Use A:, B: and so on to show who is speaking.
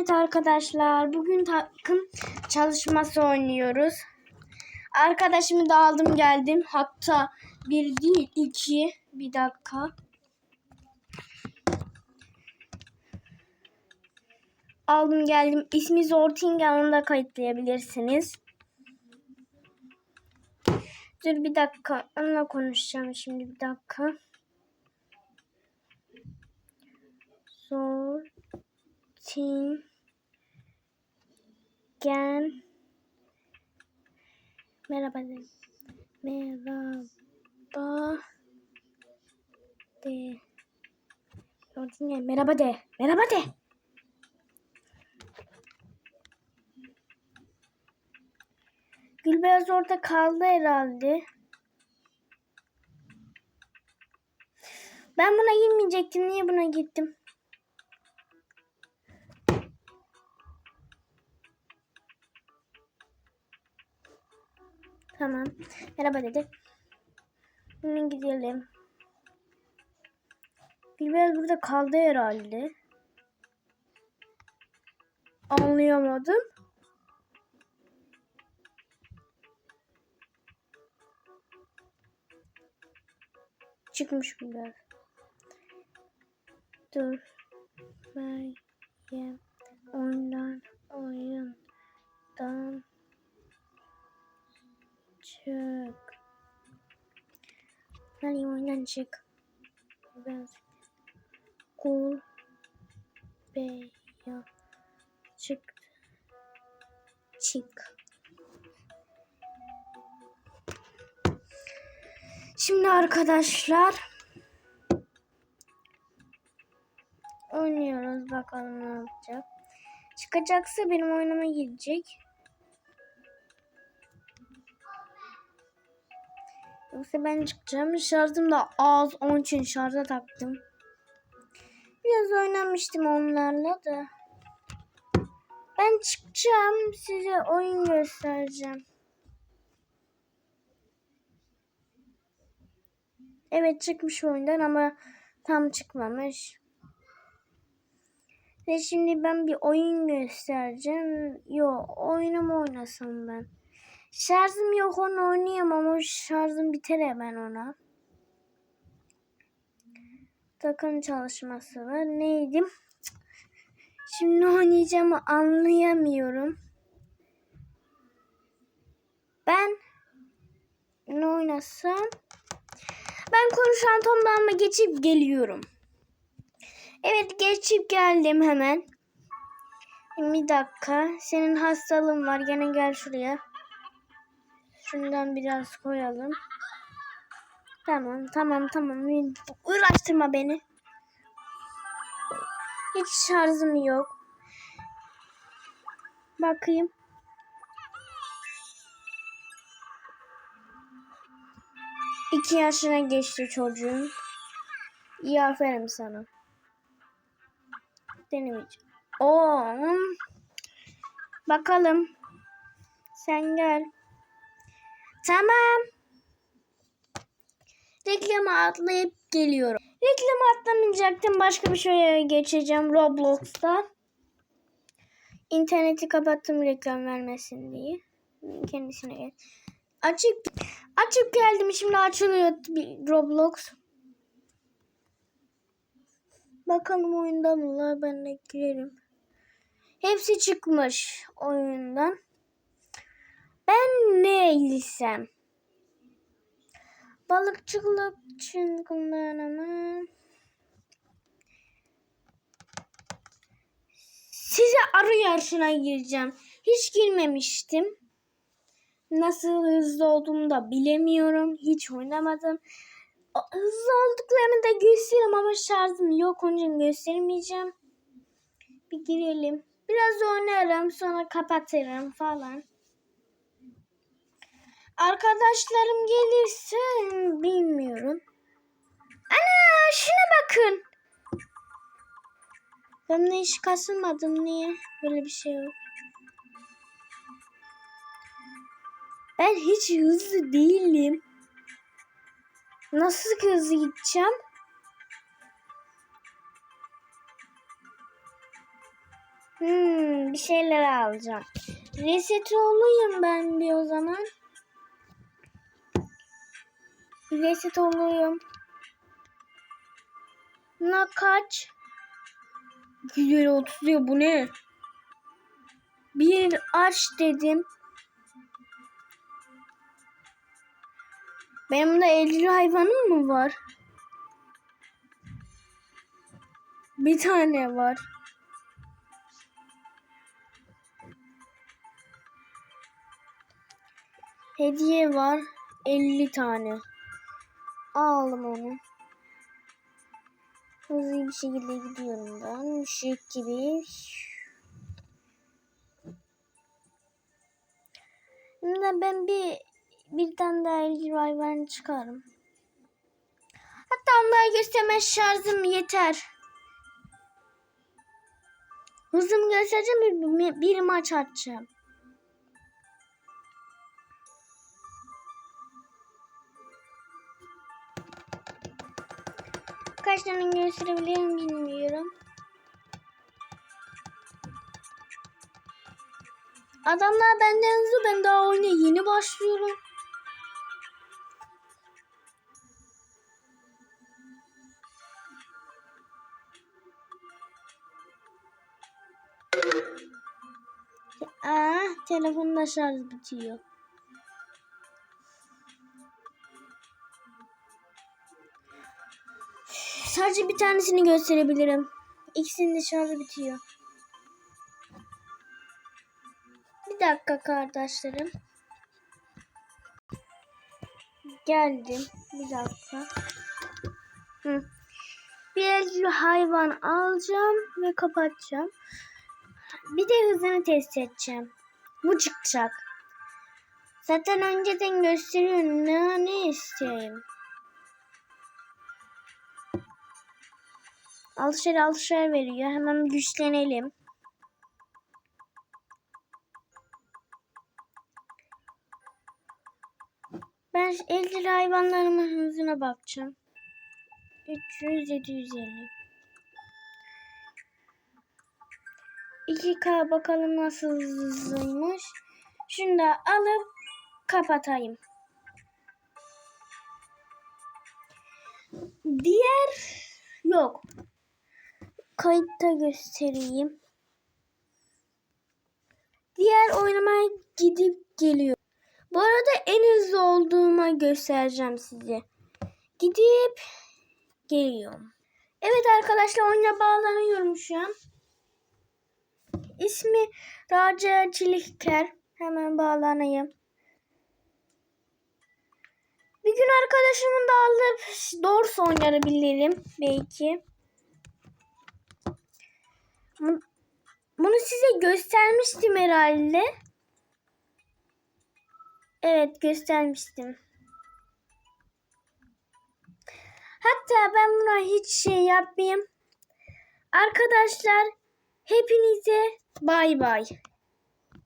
A: Evet arkadaşlar bugün takım çalışması oynuyoruz. Arkadaşımı da aldım geldim. Hatta bir değil iki. Bir dakika. Aldım geldim. İsmi Zortingen onu da kayıtlayabilirsiniz. Dur bir dakika. Onunla konuşacağım şimdi bir dakika. Zortingen Merhaba de. Merhaba de. Zortingen merhaba de. Merhaba de. Gülbeyaz orada kaldı herhalde. Ben buna girmeyecektim. Niye buna gittim? Tamam. Merhaba dedi. Şimdi gidelim. Gülbeyaz burada kaldı herhalde. Anlayamadım. Çıkmış Gülbeyaz. Dur. Ben oyundan çık. Hadi oyundan çık. Biraz kul beya çık çık. Şimdi arkadaşlar oynuyoruz bakalım ne yapacak. Çıkacaksa benim oynama gidecek. Yoksa ben çıkacağım. Şarjım da az. Onun için şarja taktım. Biraz oynamıştım onlarla da. Ben çıkacağım. Size oyun göstereceğim. Evet çıkmış oyundan ama tam çıkmamış. Ve şimdi ben bir oyun göstereceğim. Yo oyunu oynasam ben? Şarjım yok onu oynayamam ama şarjım biter hemen ona. Takım çalışması var. Neydi? Şimdi oynayacağımı anlayamıyorum. Ben ne oynasam? Ben konuşan Tom'dan mı geçip geliyorum. Evet geçip geldim hemen. Bir dakika. Senin hastalığın var. Gene gel şuraya. Şundan biraz koyalım. Tamam tamam tamam. Uğraştırma beni. Hiç şarjım yok. Bakayım. İki yaşına geçti çocuğun. İyi aferin sana. Denemeyeceğim. Oo. Bakalım. Sen gel. Tamam. Reklama atlayıp geliyorum. Reklama atlamayacaktım. Başka bir şeye geçeceğim Roblox'ta. İnterneti kapattım reklam vermesin diye. Kendisine gel. Açık açıp geldim. Şimdi açılıyor bir Roblox. Bakalım oyunda mı var? Ben de girerim. Hepsi çıkmış oyundan. Ben ne ilsem? Balıkçılık çılgınlarına Size arı yarışına gireceğim. Hiç girmemiştim. Nasıl hızlı olduğumu da bilemiyorum. Hiç oynamadım. Hızlı olduklarını da gösteririm ama şarjım yok. Onun için göstermeyeceğim. Bir girelim. Biraz oynarım sonra kapatırım falan. Arkadaşlarım gelirse bilmiyorum. Ana şuna bakın. Ben de hiç kasılmadım. Niye? Böyle bir şey yok. Ben hiç hızlı değilim. Nasıl hızlı gideceğim? Hmm, bir şeyler alacağım. Reset olayım ben bir Reset olayım. Ne kaç? Güzel oturuyor bu ne? Bir aç dedim. Benim de evcil hayvanım mı var? Bir tane var. Hediye var 50 tane. Aldım onu. Hızlı bir şekilde gidiyorum ben. Şık gibi. Şimdi ben bir bir tane daha hayvan çıkarım. Hatta onları gösterme şarjım yeter. Hızımı göstereceğim bir, bir maç atacağım. Kaç tane gösterebilirim bilmiyorum. Adamlar benden hızlı ben daha oyuna yeni başlıyorum. Aa, telefonda şarj bitiyor. Sadece bir tanesini gösterebilirim. İkisinin de şarjı bitiyor. Bir dakika kardeşlerim. Geldim. Bir dakika. Hı. Bir hayvan alacağım ve kapatacağım. Bir de hızını test edeceğim. Bu çıkacak. Zaten önceden gösteriyor ne, ne isteyeyim. Alışır alışır veriyor. Hemen güçlenelim. Ben evcil hayvanlarımın hızına bakacağım. 300 750 2K bakalım nasıl hızlıymış. Şunu da alıp kapatayım. Diğer yok. Kayıtta göstereyim. Diğer oynamaya gidip geliyor. Bu arada en hızlı olduğuma göstereceğim size. Gidip geliyorum. Evet arkadaşlar oyuna bağlanıyorum şu an. İsmi Raca Çiliker. Hemen bağlanayım. Bir gün arkadaşımın da alıp Dors oynayabilirim belki. Bunu size göstermiştim herhalde. Evet göstermiştim. Hatta ben buna hiç şey yapmayayım. Arkadaşlar hepinize bay bay.